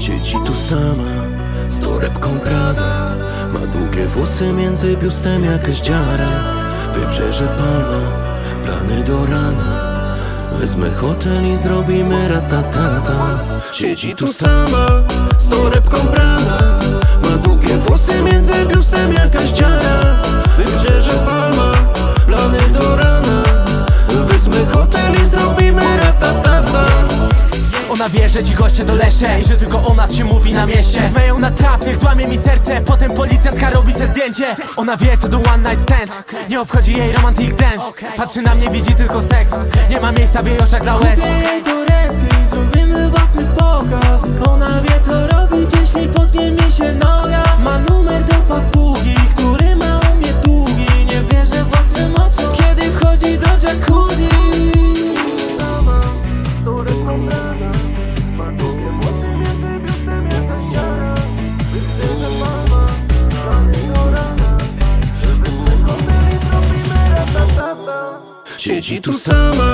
sama Z torebką Prada. Ma długie włosy między biustem jakaś dziara Wybrzeże Palma Plany do rana. Wezmę hotel i zrobimy ratatata. Siedzi tu sama Z torebką Prada. Ma długie włosy Ona wie, że ci goście doleszcze I że tylko o nas się mówi na mieście. Wezmę na trap, niech złamie mi serce. Potem policjantka robi se zdjęcie. Ona wie co to one night stand. Nie obchodzi jej romantic dance. Patrzy na mnie, widzi tylko seks. Nie ma miejsca w jej oczach dla łez. Kupię jej torebkę i zrobimy własny pokaz Siedzi tu sama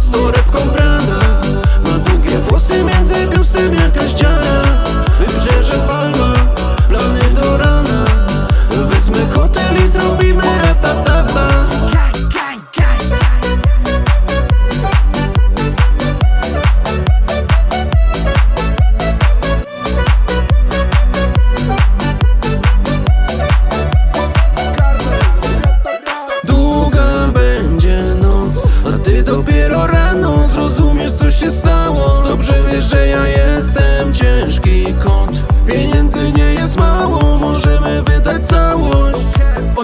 z torebką Prada Ma długie włosy między biustem jakaś dziara. Wybrzeże Palma, plany do rana. Wezmę hotel i zrobimy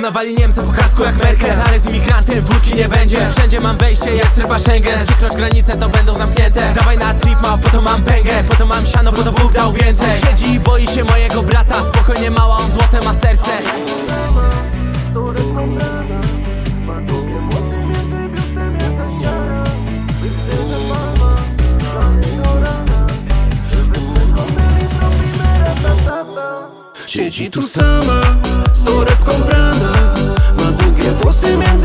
Ona wali Niemca po kasku jak Merkel Ale z imigrantem wódki nie będzie. Wszędzie mam wejście jak strefa Schengen. Przekroć granicę to będą zamknięte. Dawaj na trip ma, po to mam pęgę. Po to mam siano, po to Bóg dał więcej. Siedzi i boi się mojego brata. Spokojnie mała, Siedzi tu sama, z torebką brana Ma długie włosy między